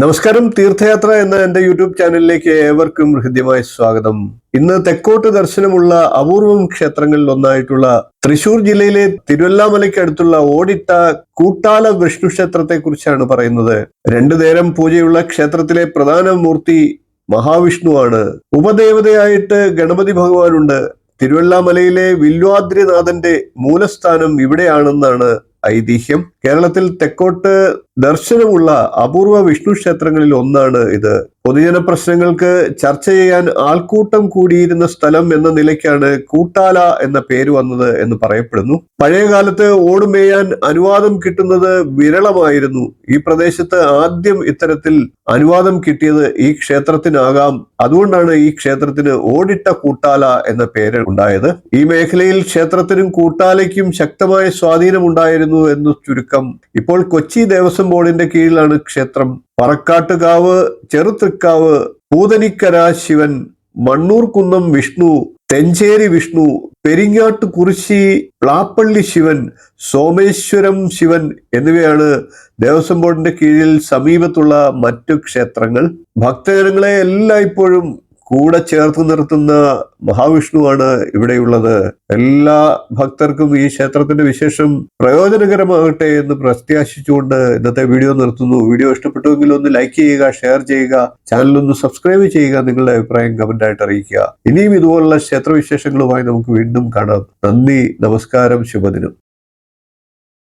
നമസ്കാരം തീർത്ഥയാത്ര എന്ന എന്റെ യൂട്യൂബ് ചാനലിലേക്ക് ഏവർക്കും ഹൃദ്യമായ സ്വാഗതം. ഇന്ന് തെക്കോട്ട് ദർശനമുള്ള അപൂർവം ക്ഷേത്രങ്ങളിൽ ഒന്നായിട്ടുള്ള തൃശൂർ ജില്ലയിലെ തിരുവല്ലാമലയ്ക്ക് അടുത്തുള്ള ഓടിട്ട കൂട്ടാല വിഷ്ണു ക്ഷേത്രത്തെ കുറിച്ചാണ് പറയുന്നത്. രണ്ടു നേരം പൂജയുള്ള ക്ഷേത്രത്തിലെ പ്രധാന മൂർത്തി മഹാവിഷ്ണുവാണ്. ഉപദേവതയായിട്ട് ഗണപതി ഭഗവാനുണ്ട്. തിരുവല്ലാമലയിലെ വില്വാദ്രിനാഥന്റെ മൂലസ്ഥാനം ഇവിടെയാണെന്നാണ് ഐതിഹ്യം. കേരളത്തിൽ തെക്കോട്ട് ദർശനമുള്ള അപൂർവ വിഷ്ണു ക്ഷേത്രങ്ങളിൽ ഒന്നാണ് ഇത്. പൊതുജന പ്രശ്നങ്ങൾക്ക് ചർച്ച ചെയ്യാൻ ആൾക്കൂട്ടം കൂടിയിരുന്ന സ്ഥലം എന്ന നിലയ്ക്കാണ് കൂട്ടാല എന്ന പേര് വന്നത് എന്ന് പറയപ്പെടുന്നു. പഴയകാലത്ത് ഓടുമേയാൻ അനുവാദം കിട്ടുന്നത് വിരളമായിരുന്നു. ഈ പ്രദേശത്ത് ആദ്യം ഇത്തരത്തിൽ അനുവാദം കിട്ടിയത് ഈ ക്ഷേത്രത്തിനാകാം. അതുകൊണ്ടാണ് ഈ ക്ഷേത്രത്തിന് ഓടിട്ട കൂട്ടാല എന്ന പേര് ഉണ്ടായത്. ഈ മേഖലയിൽ ക്ഷേത്രത്തിനും കൂട്ടാലയ്ക്കും ശക്തമായ സ്വാധീനം ഉണ്ടായിരുന്നു എന്ന് ചുരുക്കം. ഇപ്പോൾ കൊച്ചി ദേവസ്വം ബോർഡിന്റെ കീഴിലാണ് ക്ഷേത്രം. പറക്കാട്ടുകാവ് ചെറുതൃക്കാവ് പൂതനിക്കര ശിവൻ മണ്ണൂർകുന്നം വിഷ്ണു തെഞ്ചേരി വിഷ്ണു പെരിങ്ങാട്ട് കുറിശി പ്ലാപ്പള്ളി ശിവൻ സോമേശ്വരം ശിവൻ എന്നിവയാണ് ദേവസ്വം ബോർഡിന്റെ കീഴിൽ സമീപത്തുള്ള മറ്റു ക്ഷേത്രങ്ങൾ. ഭക്തജനങ്ങളെ എല്ലായ്പ്പോഴും കൂടെ ചേർത്ത് നിർത്തുന്ന മഹാവിഷ്ണുവാണ് ഇവിടെയുള്ളത്. എല്ലാ ഭക്തർക്കും ഈ ക്ഷേത്രത്തിന്റെ വിശേഷം പ്രയോജനകരമാകട്ടെ എന്ന് പ്രത്യാശിച്ചുകൊണ്ട് ഇന്നത്തെ വീഡിയോ നിർത്തുന്നു. വീഡിയോ ഇഷ്ടപ്പെട്ടുവെങ്കിൽ ഒന്ന് ലൈക്ക് ചെയ്യുക ഷെയർ ചെയ്യുക ചാനലൊന്ന് സബ്സ്ക്രൈബ് ചെയ്യുക നിങ്ങളുടെ അഭിപ്രായം കമന്റ് ആയിട്ട് അറിയിക്കുക. ഇനിയും ഇതുപോലുള്ള ക്ഷേത്രവിശേഷങ്ങളുമായി നമുക്ക് വീണ്ടും കാണാം. നന്ദി നമസ്കാരം ശുഭദിനം.